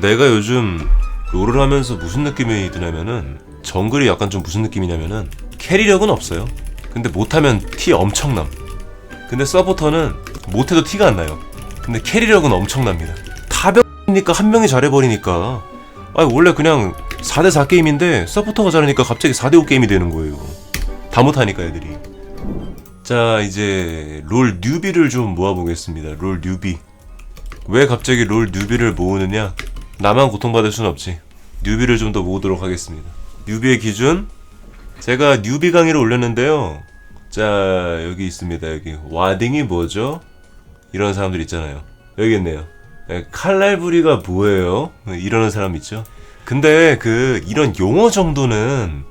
내가 요즘 롤을 하면서 무슨 느낌이 드냐면은 정글이 약간 좀 무슨 느낌이냐면은 캐리력은 없어요. 근데 못하면 티 엄청남. 근데 서포터는 못해도 티가 안 나요. 근데 캐리력은 엄청납니다. 다병이니까 한 명이 잘해버리니까. 아니 원래 그냥 4대4 게임인데 서포터가 잘하니까 갑자기 4대5 게임이 되는 거예요. 다 못하니까 애들이. 자 이제 롤 뉴비를 좀 모아보겠습니다. 롤 뉴비. 왜 갑자기 롤 뉴비를 모으느냐? 나만 고통받을 순 없지. 뉴비를 좀 더 모으도록 하겠습니다. 뉴비의 기준? 제가 뉴비 강의를 올렸는데요. 자, 여기 있습니다. 여기. 와딩이 뭐죠? 이런 사람들 있잖아요. 여기 있네요. 예, 칼날부리가 뭐예요? 이러는 사람 있죠. 근데 그 이런 용어 정도는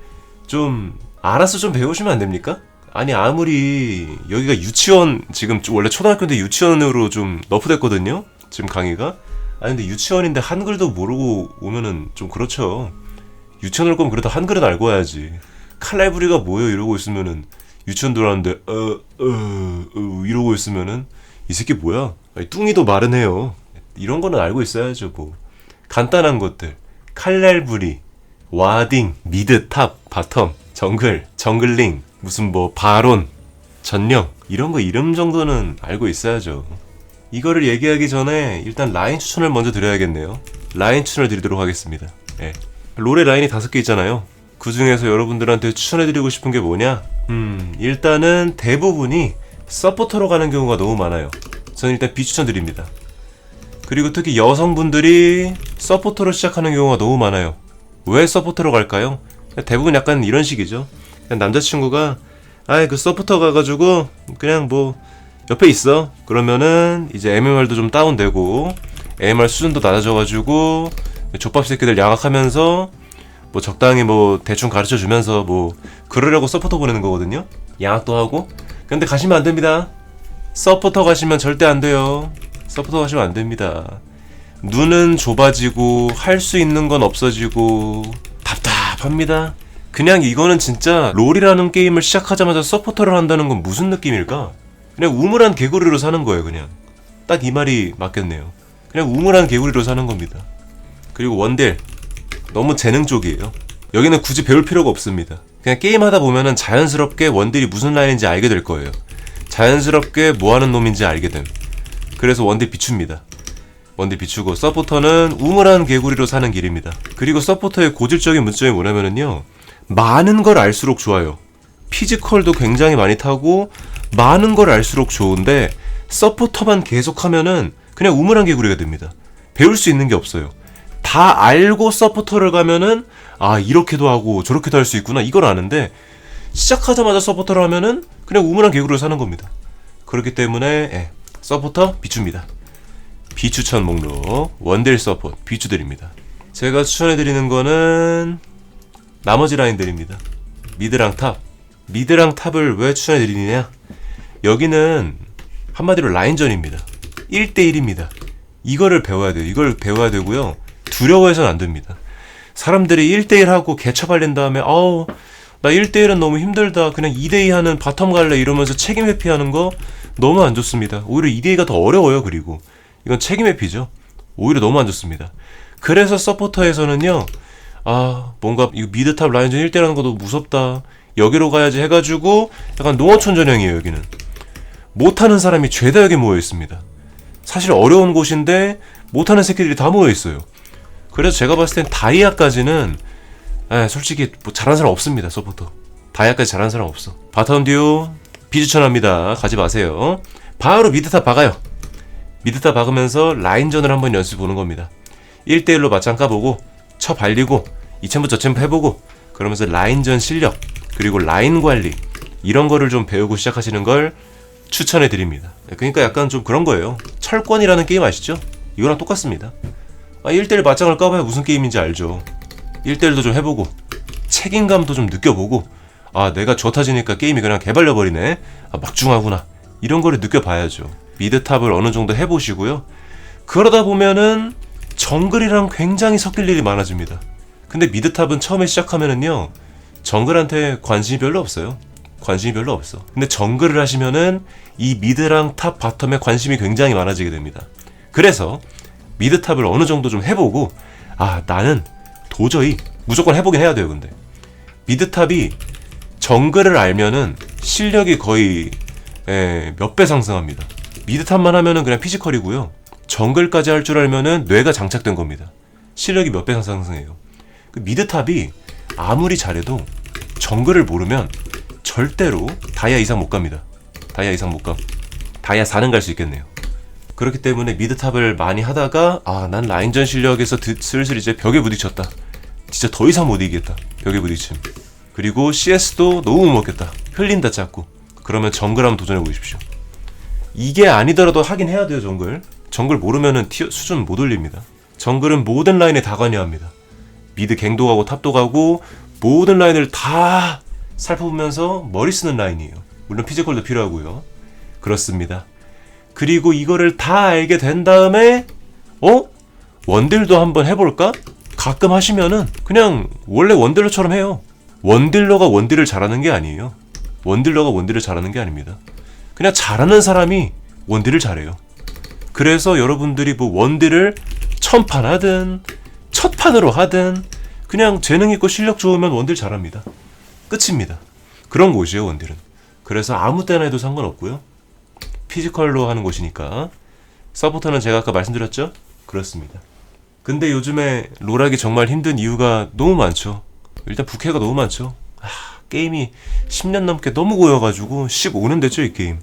좀 알아서 좀 배우시면 안 됩니까? 아니 아무리 여기가 유치원 지금 원래 초등학교인데 유치원으로 좀 너프됐거든요. 지금 강의가. 아니 근데 유치원인데 한글도 모르고 오면은 좀 그렇죠. 유치원 올 거면 그래도 한글은 알고 와야지. 칼날부리가 뭐예요 이러고 있으면은 유치원 들어왔는데 어어 어, 이러고 있으면은 이 새끼 뭐야? 아니, 뚱이도 말은 해요. 이런 거는 알고 있어야죠 뭐. 간단한 것들. 칼날부리, 와딩, 미드, 탑, 바텀, 정글, 정글링, 무슨 뭐 바론, 전령 이런 거 이름 정도는 알고 있어야죠. 이거를 얘기하기 전에 일단 라인 추천을 먼저 드려야겠네요. 라인 추천을 드리도록 하겠습니다. 예. 롤의 라인이 다섯 개 있잖아요. 그 중에서 여러분들한테 추천해드리고 싶은 게 뭐냐? 음, 일단은 대부분이 서포터로 가는 경우가 너무 많아요. 저는 일단 비추천드립니다. 그리고 특히 여성분들이 서포터로 시작하는 경우가 너무 많아요. 왜 서포터로 갈까요? 대부분 약간 이런 식이죠. 남자친구가 아이 그 서포터 가가지고 그냥 뭐 옆에 있어. 그러면은 이제 MMR도 좀 다운되고 MMR 수준도 낮아져가지고 족밥 새끼들 양악하면서 뭐 적당히 뭐 대충 가르쳐 주면서 뭐 그러려고 서포터 보내는 거거든요. 양악도 하고. 근데 가시면 안 됩니다. 서포터 가시면 절대 안 돼요. 서포터 가시면 안 됩니다. 눈은 좁아지고 할 수 있는 건 없어지고 답답합니다. 그냥 이거는 진짜 롤이라는 게임을 시작하자마자 서포터를 한다는 건 무슨 느낌일까? 그냥 우물한 개구리로 사는 거예요, 그냥. 딱 이 말이 맞겠네요. 그냥 우물한 개구리로 사는 겁니다. 그리고 원딜 너무 재능 쪽이에요. 여기는 굳이 배울 필요가 없습니다. 그냥 게임하다 보면은 자연스럽게 원딜이 무슨 라인인지 알게 될 거예요. 자연스럽게 뭐 하는 놈인지 알게 됨. 그래서 원딜 비춥니다. 원딜 비추고 서포터는 우물한 개구리로 사는 길입니다. 그리고 서포터의 고질적인 문점이 뭐냐면은요. 많은 걸 알수록 좋아요. 피지컬도 굉장히 많이 타고 많은 걸 알수록 좋은데 서포터만 계속하면은 그냥 우물한 개구리가 됩니다. 배울 수 있는 게 없어요. 다 알고 서포터를 가면은 아 이렇게도 하고 저렇게도 할 수 있구나 이걸 아는데 시작하자마자 서포터를 하면은 그냥 우물한 개구리로 사는 겁니다. 그렇기 때문에 예, 서포터 비춥니다. 비추천 목록 원딜 서포트 비추드립니다. 제가 추천해드리는 거는 나머지 라인들입니다. 미드랑 탑. 미드랑 탑을 왜 추천해드리느냐? 여기는 한마디로 라인전입니다. 1대1입니다. 이거를 배워야 돼요. 이걸 배워야 되고요. 두려워해서는 안 됩니다. 사람들이 1대1 하고 개처발린 다음에 아우 나 1대1은 너무 힘들다. 그냥 2대2 하는 바텀 갈래 이러면서 책임 회피하는 거 너무 안 좋습니다. 오히려 2대2가 더 어려워요. 그리고 이건 책임 회피죠. 오히려 너무 안 좋습니다. 그래서 서포터에서는요. 아 뭔가 이거 미드탑 라인전 1대1 하는 것도 무섭다. 여기로 가야지 해가지고 약간 농어촌 전형이에요. 여기는 못하는 사람이 죄다 여기 모여 있습니다. 사실 어려운 곳인데 못하는 새끼들이 다 모여 있어요. 그래서 제가 봤을 땐 다이아까지는 에, 솔직히 뭐 잘하는 사람 없습니다. 서포터. 다이아까지 잘하는 사람 없어. 듀오 비추천합니다. 가지 마세요. 바로 미드탑 박아요. 미드탑 박으면서 라인전을 한번 연습 보는 겁니다. 1대1로 맞짱 까보고 쳐 발리고 이챔프 저챔프 해보고 그러면서 라인전 실력 그리고 라인 관리 이런 거를 좀 배우고 시작하시는 걸 추천해 드립니다. 그러니까 약간 좀 그런 거예요. 철권이라는 게임 아시죠? 이거랑 똑같습니다. 아, 1대1 맞짱을 까봐야 무슨 게임인지 알죠. 1대1도 좀 해보고 책임감도 좀 느껴보고 아 내가 좋아지니까 게임이 그냥 개발려버리네 아, 막중하구나 이런 거를 느껴봐야죠. 미드탑을 어느 정도 해보시고요. 그러다 보면은 정글이랑 굉장히 섞일 일이 많아집니다. 근데 미드탑은 처음에 시작하면은요 정글한테 관심이 별로 없어요. 관심이 별로 없어. 근데 정글을 하시면은 이 미드랑 탑 바텀에 관심이 굉장히 많아지게 됩니다. 그래서 미드 탑을 어느 정도 좀 해보고 아 나는 도저히 무조건 해보긴 해야 돼요 근데. 미드 탑이 정글을 알면은 실력이 거의 예, 몇배 상승합니다. 미드 탑만 하면은 그냥 피지컬이고요. 정글까지 할 줄 알면은 뇌가 장착된 겁니다. 실력이 몇 배 상승해요. 그 미드 탑이 아무리 잘해도 정글을 모르면 절대로 다이아 이상 못 갑니다 다이아 이상 못 가. 다이아 4는 갈 수 있겠네요. 그렇기 때문에 미드탑을 많이 하다가 아 난 라인전 실력에서 드- 슬슬 이제 벽에 부딪혔다. 진짜 더 이상 못 이기겠다. 벽에 부딪힘. 그리고 CS도 너무 못 먹겠다. 흘린다 자꾸. 그러면 정글 한번 도전해 보십시오. 이게 아니더라도 하긴 해야 돼요 정글. 정글 모르면은 티어 수준 못 올립니다. 정글은 모든 라인에 다 관여합니다. 미드 갱도 가고 탑도 가고 모든 라인을 다 살펴보면서 머리 쓰는 라인이에요. 물론 피지컬도 필요하고요. 그렇습니다. 그리고 이거를 다 알게 된 다음에 어? 원딜도 한번 해볼까? 가끔 하시면은 그냥 원래 원딜러처럼 해요. 원딜러가 원딜을 잘하는 게 아니에요. 원딜러가 원딜을 잘하는 게 아닙니다. 그냥 잘하는 사람이 원딜을 잘해요. 그래서 여러분들이 뭐 원딜을 천판 하든 첫 판으로 하든 그냥 재능 있고 실력 좋으면 원딜 잘합니다. 끝입니다. 그런 곳이에요 원딜은. 그래서 아무 때나 해도 상관없고요. 피지컬로 하는 곳이니까 서포터는 제가 아까 말씀드렸죠? 그렇습니다. 근데 요즘에 롤하기 정말 힘든 이유가 너무 많죠. 일단 부캐가 너무 많죠. 아, 게임이 10년 넘게 너무 고여가지고 15년 됐죠 이 게임.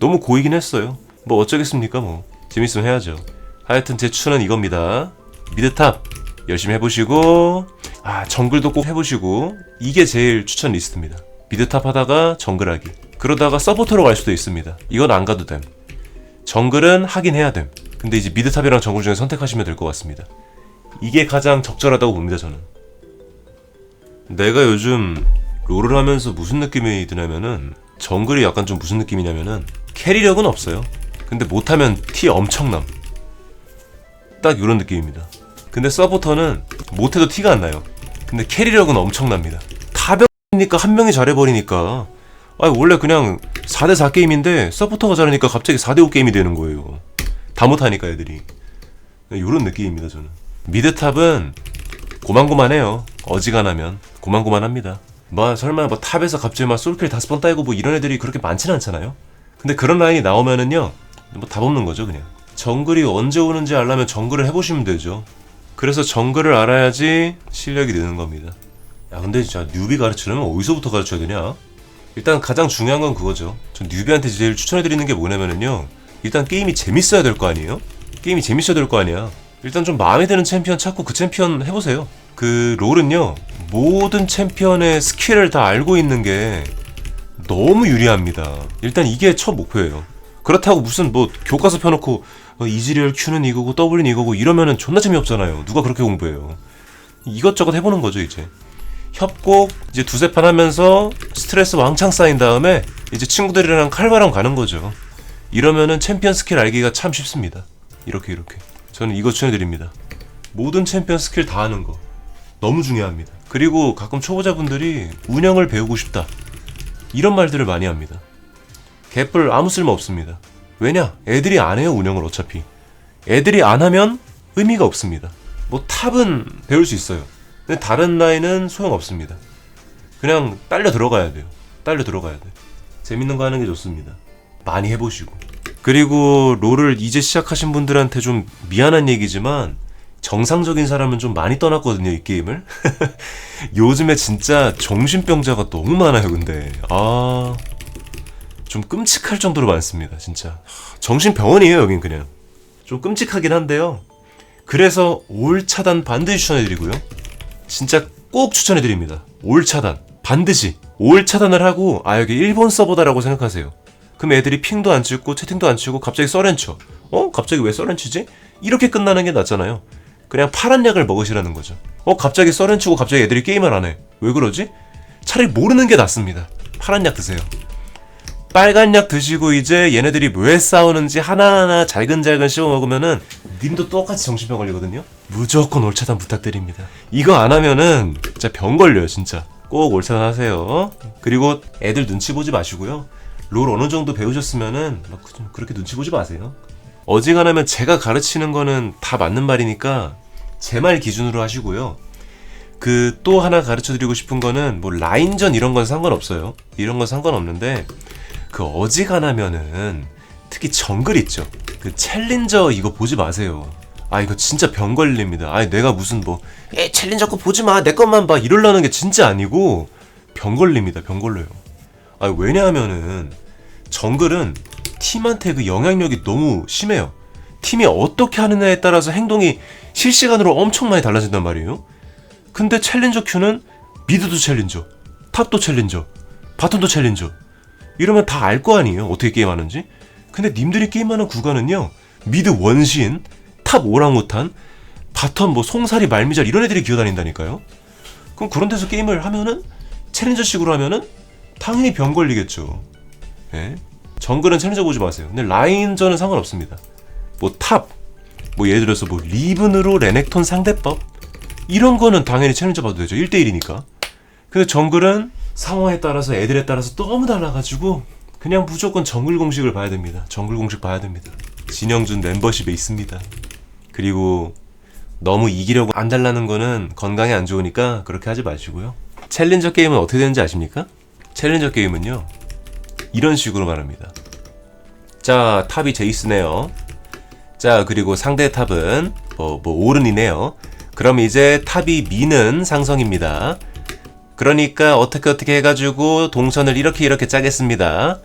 너무 고이긴 했어요. 뭐 어쩌겠습니까 뭐. 재밌으면 해야죠. 하여튼 제 추천은 이겁니다. 미드탑 열심히 해보시고 아 정글도 꼭 해보시고 이게 제일 추천 리스트입니다. 미드탑 하다가 정글하기. 그러다가 서포터로 갈 수도 있습니다. 이건 안 가도 됨. 정글은 하긴 해야 됨. 근데 이제 미드탑이랑 정글 중에 선택하시면 될 것 같습니다. 이게 가장 적절하다고 봅니다 저는. 내가 요즘 롤을 하면서 무슨 느낌이 드냐면은 정글이 약간 좀 무슨 느낌이냐면은 캐리력은 없어요. 근데 못하면 티 엄청남. 딱 이런 느낌입니다. 근데 서포터는 못해도 티가 안 나요. 근데 캐리력은 엄청납니다. 타병이니까 한 명이 잘해버리니까. 아 원래 그냥 4대4 게임인데 서포터가 잘하니까 갑자기 4대5 게임이 되는 거예요. 다 못하니까 애들이. 이런 느낌입니다 저는. 미드탑은 고만고만해요. 어지간하면 고만고만합니다. 뭐 설마 뭐 탑에서 갑자기 막 솔킬 다섯 번 따이고 뭐 이런 애들이 그렇게 많지는 않잖아요. 근데 그런 라인이 나오면은요 뭐 답 없는 거죠 그냥. 정글이 언제 오는지 알려면 정글을 해보시면 되죠. 그래서 정글을 알아야지 실력이 느는 겁니다. 야 근데 진짜 뉴비 가르치려면 어디서부터 가르쳐야 되냐? 일단 가장 중요한 건 그거죠. 전 뉴비한테 제일 추천해드리는 게 뭐냐면은요. 일단 게임이 재밌어야 될 거 아니에요? 게임이 재밌어야 될 거 아니야. 일단 좀 마음에 드는 챔피언 찾고 그 챔피언 해보세요. 그 롤은요. 모든 챔피언의 스킬을 다 알고 있는 게 너무 유리합니다. 일단 이게 첫 목표예요. 그렇다고 무슨 뭐 교과서 펴놓고 어, 이즈리얼 Q는 이거고 W는 이거고 이러면은 존나 재미없잖아요. 누가 그렇게 공부해요. 이것저것 해보는 거죠 이제. 협곡 이제 두세 판 하면서 스트레스 왕창 쌓인 다음에 이제 친구들이랑 칼바람 가는 거죠. 이러면은 챔피언 스킬 알기가 참 쉽습니다. 이렇게 이렇게. 저는 이거 추천해드립니다. 모든 챔피언 스킬 다 아는 거. 너무 중요합니다. 그리고 가끔 초보자분들이 운영을 배우고 싶다. 이런 말들을 많이 합니다. 개뿔 아무 쓸모 없습니다. 왜냐? 애들이 안 해요, 운영을 어차피. 애들이 안 하면 의미가 없습니다. 뭐 탑은 배울 수 있어요. 근데 다른 라인은 소용없습니다. 그냥 딸려 들어가야 돼요. 딸려 들어가야 돼. 재밌는 거 하는 게 좋습니다. 많이 해보시고. 그리고 롤을 이제 시작하신 분들한테 좀 미안한 얘기지만 정상적인 사람은 좀 많이 떠났거든요, 이 게임을. 요즘에 진짜 정신병자가 너무 많아요, 근데. 아. 좀 끔찍할 정도로 많습니다, 진짜. 정신병원이에요, 여긴 그냥. 좀 끔찍하긴 한데요. 그래서 올 차단 반드시 추천해드리고요. 진짜 꼭 추천해드립니다. 올 차단. 반드시. 올 차단을 하고, 아, 여기 일본 서버다라고 생각하세요. 그럼 애들이 핑도 안 찍고, 채팅도 안 치고, 갑자기 써렌쳐. 어? 갑자기 왜 써렌치지? 이렇게 끝나는 게 낫잖아요. 그냥 파란 약을 먹으시라는 거죠. 어, 갑자기 써렌치고 갑자기 애들이 게임을 안 해. 왜 그러지? 차라리 모르는 게 낫습니다. 파란 약 드세요. 빨간 약 드시고 이제 얘네들이 왜 싸우는지 하나하나 잘근잘근 씹어 먹으면은 님도 똑같이 정신병 걸리거든요. 무조건 올차단 부탁드립니다. 이거 안 하면은 진짜 병 걸려요, 진짜. 꼭 올차단 하세요. 그리고 애들 눈치 보지 마시고요. 롤 어느 정도 배우셨으면은 막 그- 그렇게 눈치 보지 마세요. 어지간하면 제가 가르치는 거는 다 맞는 말이니까 제 말 기준으로 하시고요. 그 또 하나 가르쳐 드리고 싶은 거는 뭐 라인전 이런 건 상관없어요. 이런 건 상관없는데 그 어지간하면은 특히 정글 있죠. 그 챌린저 이거 보지 마세요. 아 이거 진짜 병 걸립니다. 아 내가 무슨 뭐에 챌린저 거 보지 마. 내 것만 봐. 이럴라는 게 진짜 아니고 병 걸립니다. 병 걸려요. 아 왜냐하면은 정글은 팀한테 그 영향력이 너무 심해요. 팀이 어떻게 하느냐에 따라서 행동이 실시간으로 엄청 많이 달라진단 말이에요. 근데 챌린저 큐는 미드도 챌린저, 탑도 챌린저, 바텀도 챌린저. 이러면 다 알 거 아니에요. 어떻게 게임하는지. 근데 님들이 게임하는 구간은요. 미드 원신, 탑 오랑우탄, 바텀 뭐 송사리 말미잘 이런 애들이 기어다닌다니까요. 그럼 그런 데서 게임을 하면은 챌린저식으로 하면은 당연히 병 걸리겠죠. 예? 정글은 챌린저 보지 마세요. 근데 라인전은 상관없습니다. 뭐 탑, 뭐 예를 들어서 뭐 리븐으로 레넥톤 상대법 이런 거는 당연히 챌린저 봐도 되죠. 1대1이니까. 근데 정글은 상황에 따라서 애들에 따라서 너무 달라가지고 그냥 무조건 정글 공식을 봐야 됩니다. 정글 공식 봐야 됩니다. 진영준 멤버십에 있습니다. 그리고 너무 이기려고 안 달라는 거는 건강에 안 좋으니까 그렇게 하지 마시고요. 챌린저 게임은 어떻게 되는지 아십니까? 챌린저 게임은요. 이런 식으로 말합니다. 자, 탑이 제이스네요. 자, 그리고 상대 탑은 뭐, 뭐 오른이네요. 그럼 이제 탑이 미는 상성입니다. 그러니까 어떻게 어떻게 해가지고 동선을 이렇게 이렇게 짜겠습니다.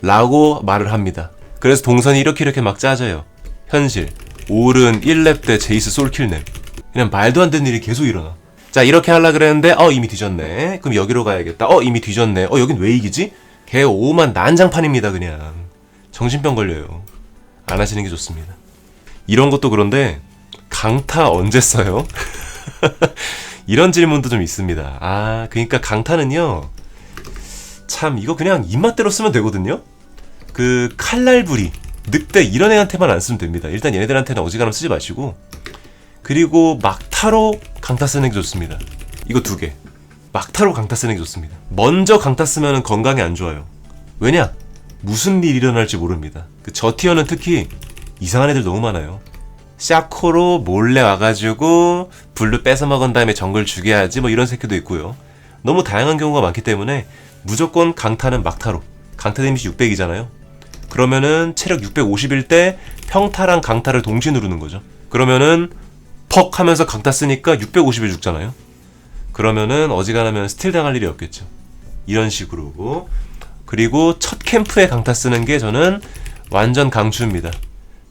라고 말을 합니다. 그래서 동선이 이렇게 이렇게 막 짜져요. 현실. 오른 1렙 때 제이스 솔킬냄. 그냥 말도 안 되는 일이 계속 일어나. 자, 이렇게 하려 그랬는데, 어, 이미 뒤졌네. 그럼 여기로 가야겠다. 어, 이미 뒤졌네. 어, 여긴 왜 이기지? 개 오만 난장판입니다, 그냥. 정신병 걸려요. 안 하시는 게 좋습니다. 이런 것도 그런데, 강타 언제 써요? 이런 질문도 좀 있습니다. 아, 그러니까 강타는요. 참 이거 그냥 입맛대로 쓰면 되거든요. 그 칼날부리, 늑대 이런 애한테만 안 쓰면 됩니다. 일단 얘네들한테는 어지간하면 쓰지 마시고 그리고 막타로 강타 쓰는 게 좋습니다. 이거 두 개. 막타로 강타 쓰는 게 좋습니다. 먼저 강타 쓰면 건강에 안 좋아요. 왜냐? 무슨 일이 일어날지 모릅니다. 그 저티어는 특히 이상한 애들 너무 많아요. 샤코로 몰래 와가지고 블루 뺏어 먹은 다음에 정글 죽여야지 뭐 이런 새끼도 있고요. 너무 다양한 경우가 많기 때문에 무조건 강타는 막타로. 강타 데미지 600이잖아요. 그러면은 체력 650일 때 평타랑 강타를 동시에 누르는 거죠. 그러면은 퍽 하면서 강타 쓰니까 650일 죽잖아요. 그러면은 어지간하면 스틸 당할 일이 없겠죠. 이런 식으로. 그리고 첫 캠프에 강타 쓰는 게 저는 완전 강추입니다.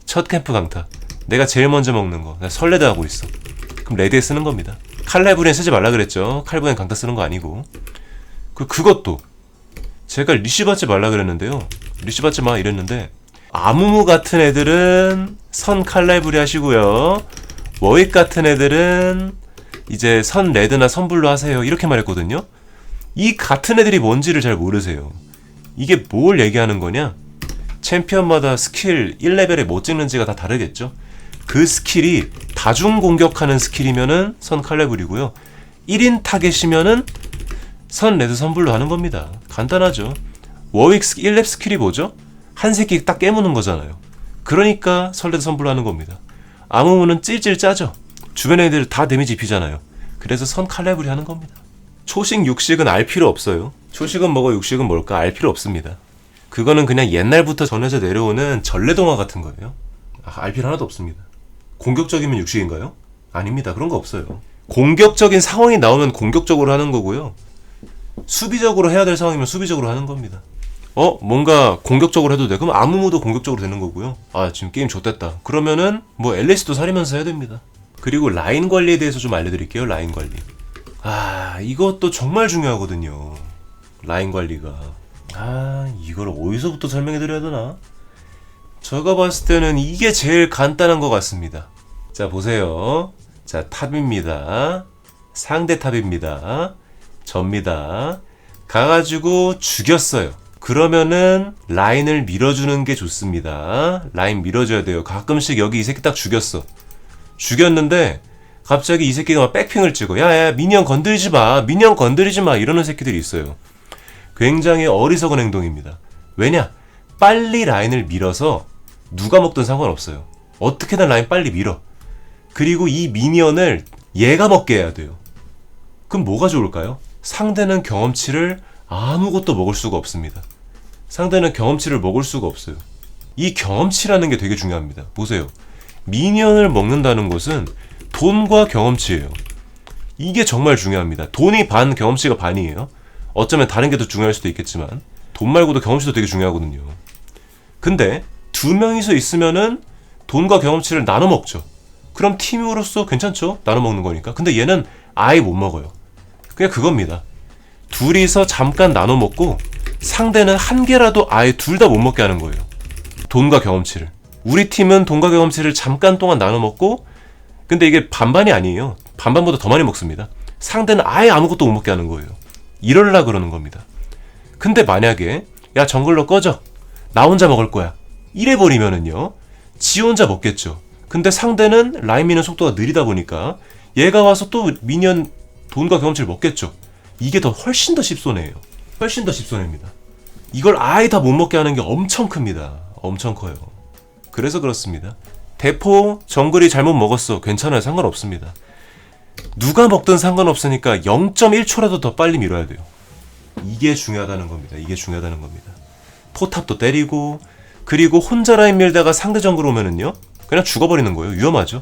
첫 캠프 강타. 내가 제일 먼저 먹는 거. 내가 설레다 하고 있어. 그럼 레드에 쓰는 겁니다. 칼날브렌 쓰지 말라 그랬죠. 칼브렌 강타 쓰는 거 아니고. 그, 그것도. 제가 리시 받지 말라 그랬는데요. 리시 받지 마 이랬는데. 아무무 같은 애들은 선 칼날브리 하시고요. 워익 같은 애들은 이제 선 레드나 선블루 하세요. 이렇게 말했거든요. 이 같은 애들이 뭔지를 잘 모르세요. 이게 뭘 얘기하는 거냐? 챔피언마다 스킬 1레벨에 뭐 찍는지가 다 다르겠죠? 그 스킬이 다중 공격하는 스킬이면은 선 칼레블이고요. 1인 타겟이면은 선 레드 선불로 하는 겁니다. 간단하죠. 워윅 1렙 스킬이 뭐죠? 한 새끼 딱 깨무는 거잖아요. 그러니까 선 레드 선불로 하는 겁니다. 아무무는 찔찔 짜죠. 주변 애들 다 데미지 입히잖아요. 그래서 선 칼레블이 하는 겁니다. 초식 육식은 알 필요 없어요. 초식은 뭐고 육식은 뭘까 알 필요 없습니다. 그거는 그냥 옛날부터 전해져 내려오는 전래동화 같은 거예요. 아, 알 필요 하나도 없습니다. 공격적이면 육식인가요? 아닙니다. 그런 거 없어요. 공격적인 상황이 나오면 공격적으로 하는 거고요. 수비적으로 해야 될 상황이면 수비적으로 하는 겁니다. 어? 뭔가 공격적으로 해도 돼. 그럼 아무무도 공격적으로 되는 거고요. 아, 지금 게임 좋댔다. 그러면은 뭐 엘리스도 살리면서 해야 됩니다. 그리고 라인 관리에 대해서 좀 알려드릴게요. 라인 관리. 아, 이것도 정말 중요하거든요. 라인 관리가. 아, 이걸 어디서부터 설명해 드려야 되나? 제가 봤을 때는 이게 제일 간단한 것 같습니다. 자, 보세요. 자, 탑입니다. 상대 탑입니다. 접니다. 가가지고 죽였어요. 그러면은 라인을 밀어주는 게 좋습니다. 라인 밀어줘야 돼요. 가끔씩 여기 이 새끼 딱 죽였어. 죽였는데 갑자기 이 새끼가 막 백핑을 찍어. 야 야 미니언 건드리지 마. 미니언 건드리지 마. 이러는 새끼들이 있어요. 굉장히 어리석은 행동입니다. 왜냐? 빨리 라인을 밀어서 누가 먹든 상관없어요. 어떻게든 라인 빨리 밀어. 그리고 이 미니언을 얘가 먹게 해야 돼요. 그럼 뭐가 좋을까요? 상대는 경험치를 아무것도 먹을 수가 없습니다. 상대는 경험치를 먹을 수가 없어요. 이 경험치라는 게 되게 중요합니다. 보세요. 미니언을 먹는다는 것은 돈과 경험치예요. 이게 정말 중요합니다. 돈이 반, 경험치가 반이에요. 어쩌면 다른 게 더 중요할 수도 있겠지만 돈 말고도 경험치도 되게 중요하거든요. 근데 두 명이서 있으면은 돈과 경험치를 나눠 먹죠. 그럼 팀으로서 괜찮죠? 나눠 먹는 거니까. 근데 얘는 아예 못 먹어요. 그냥 그겁니다. 둘이서 잠깐 나눠 먹고 상대는 한 개라도 아예 둘 다 못 먹게 하는 거예요. 돈과 경험치를. 우리 팀은 돈과 경험치를 잠깐 동안 나눠 먹고 근데 이게 반반이 아니에요. 반반보다 더 많이 먹습니다. 상대는 아예 아무것도 못 먹게 하는 거예요. 이럴라 그러는 겁니다. 근데 만약에 야 정글러 꺼져. 나 혼자 먹을 거야. 이래 버리면은요. 지 혼자 먹겠죠. 근데 상대는 라인 미는 속도가 느리다 보니까 얘가 와서 또 미니언 돈과 경험치를 먹겠죠. 이게 더 훨씬 더 십손해예요. 훨씬 더 십손해입니다. 이걸 아예 다 못 먹게 하는 게 엄청 큽니다. 엄청 커요. 그래서 그렇습니다. 대포 정글이 잘못 먹었어. 괜찮아요. 상관없습니다. 누가 먹든 상관없으니까 0.1초라도 더 빨리 밀어야 돼요. 이게 중요하다는 겁니다. 이게 중요하다는 겁니다. 포탑도 때리고 그리고 혼자 라인 밀다가 상대 정글 오면은요. 그냥 죽어버리는 거예요. 위험하죠.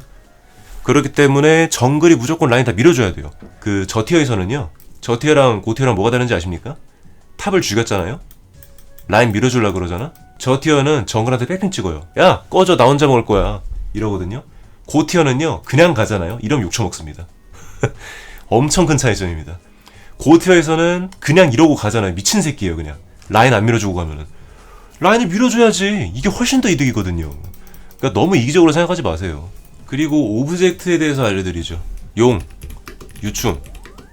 그렇기 때문에 정글이 무조건 라인 다 밀어줘야 돼요. 그 저티어에서는요. 저티어랑 고티어랑 뭐가 다른지 아십니까? 탑을 죽였잖아요. 라인 밀어줄라 그러잖아. 저티어는 정글한테 백핑 찍어요. 야 꺼져 나 혼자 먹을 거야. 이러거든요. 고티어는요 그냥 가잖아요. 이러면 욕처 먹습니다. 엄청 큰 차이점입니다. 고티어에서는 그냥 이러고 가잖아요. 미친 새끼예요 그냥. 라인 안 밀어주고 가면은. 라인을 밀어줘야지. 이게 훨씬 더 이득이거든요. 그러니까 너무 이기적으로 생각하지 마세요. 그리고 오브젝트에 대해서 알려드리죠. 용, 유충,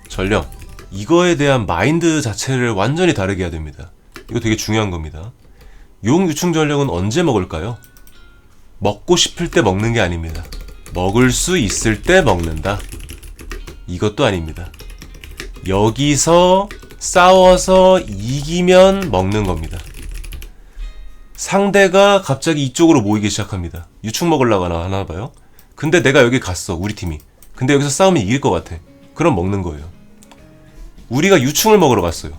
전령. 이거에 대한 마인드 자체를 완전히 다르게 해야 됩니다. 이거 되게 중요한 겁니다. 용, 유충, 전령은 언제 먹을까요? 먹고 싶을 때 먹는 게 아닙니다. 먹을 수 있을 때 먹는다. 이것도 아닙니다. 여기서 싸워서 이기면 먹는 겁니다. 상대가 갑자기 이쪽으로 모이기 시작합니다. 유충 먹으려고 하나, 하나 봐요. 근데 내가 여기 갔어, 우리 팀이. 근데 여기서 싸우면 이길 것 같아. 그럼 먹는 거예요. 우리가 유충을 먹으러 갔어요.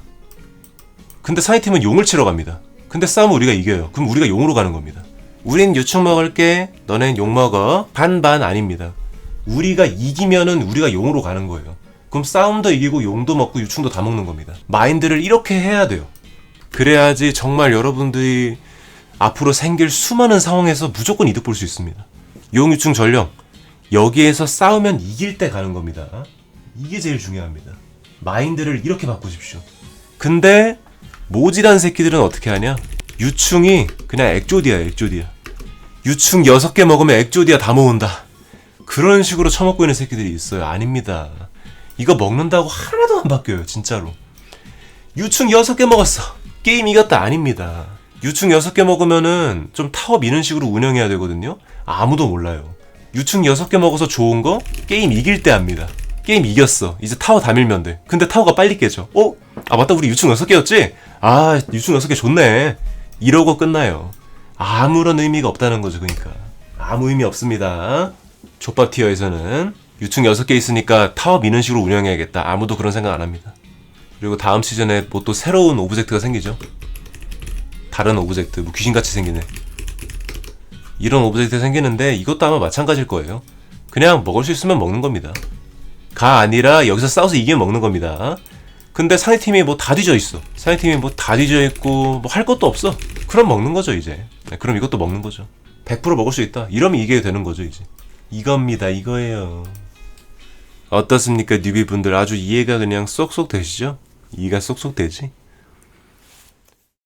근데 사이팀은 용을 치러 갑니다. 근데 싸우면 우리가 이겨요. 그럼 우리가 용으로 가는 겁니다. 우린 유충 먹을게. 너넨 용 먹어. 반반 아닙니다. 우리가 이기면은 우리가 용으로 가는 거예요. 그럼 싸움도 이기고 용도 먹고 유충도 다 먹는 겁니다. 마인드를 이렇게 해야 돼요. 그래야지 정말 여러분들이 앞으로 생길 수많은 상황에서 무조건 이득 볼 수 있습니다. 용, 유충, 전령. 여기에서 싸우면 이길 때 가는 겁니다. 이게 제일 중요합니다. 마인드를 이렇게 바꾸십시오. 근데 모지란 새끼들은 어떻게 하냐? 유충이 그냥 액조디야, 액조디야. 유충 6개 먹으면 액조디아 다 모은다. 그런 식으로 처먹고 있는 새끼들이 있어요. 아닙니다. 이거 먹는다고 하나도 안 바뀌어요, 진짜로. 유충 6개 먹었어. 게임 이겼다. 아닙니다. 유충 6개 먹으면은 좀 타워 미는 식으로 운영해야 되거든요. 아무도 몰라요. 유충 6개 먹어서 좋은 거 게임 이길 때 합니다. 게임 이겼어. 이제 타워 다 밀면 돼. 근데 타워가 빨리 깨져. 어? 아 맞다 우리 유충 6개였지? 아 유충 6개 좋네. 이러고 끝나요. 아무런 의미가 없다는 거죠 그러니까. 아무 의미 없습니다. 족밥 티어에서는 유충 6개 있으니까 타워 미는 식으로 운영해야겠다. 아무도 그런 생각 안 합니다. 그리고 다음 시즌에 뭐 또 새로운 오브젝트가 생기죠. 다른 오브젝트, 뭐 귀신같이 생기네. 이런 오브젝트 생기는데 이것도 아마 마찬가지일 거예요. 그냥 먹을 수 있으면 먹는 겁니다. 가 아니라 여기서 싸워서 이기면 먹는 겁니다. 근데 상대팀이 뭐 다 뒤져 있어. 상대팀이 뭐 다 뒤져 있고 뭐 할 것도 없어. 그럼 먹는 거죠 이제. 네, 그럼 이것도 먹는 거죠. 100% 먹을 수 있다. 이러면 이게 되는 거죠 이제. 이겁니다. 이거예요. 어떻습니까 뉴비 분들 아주 이해가 그냥 쏙쏙 되시죠? 이해가 쏙쏙 되지?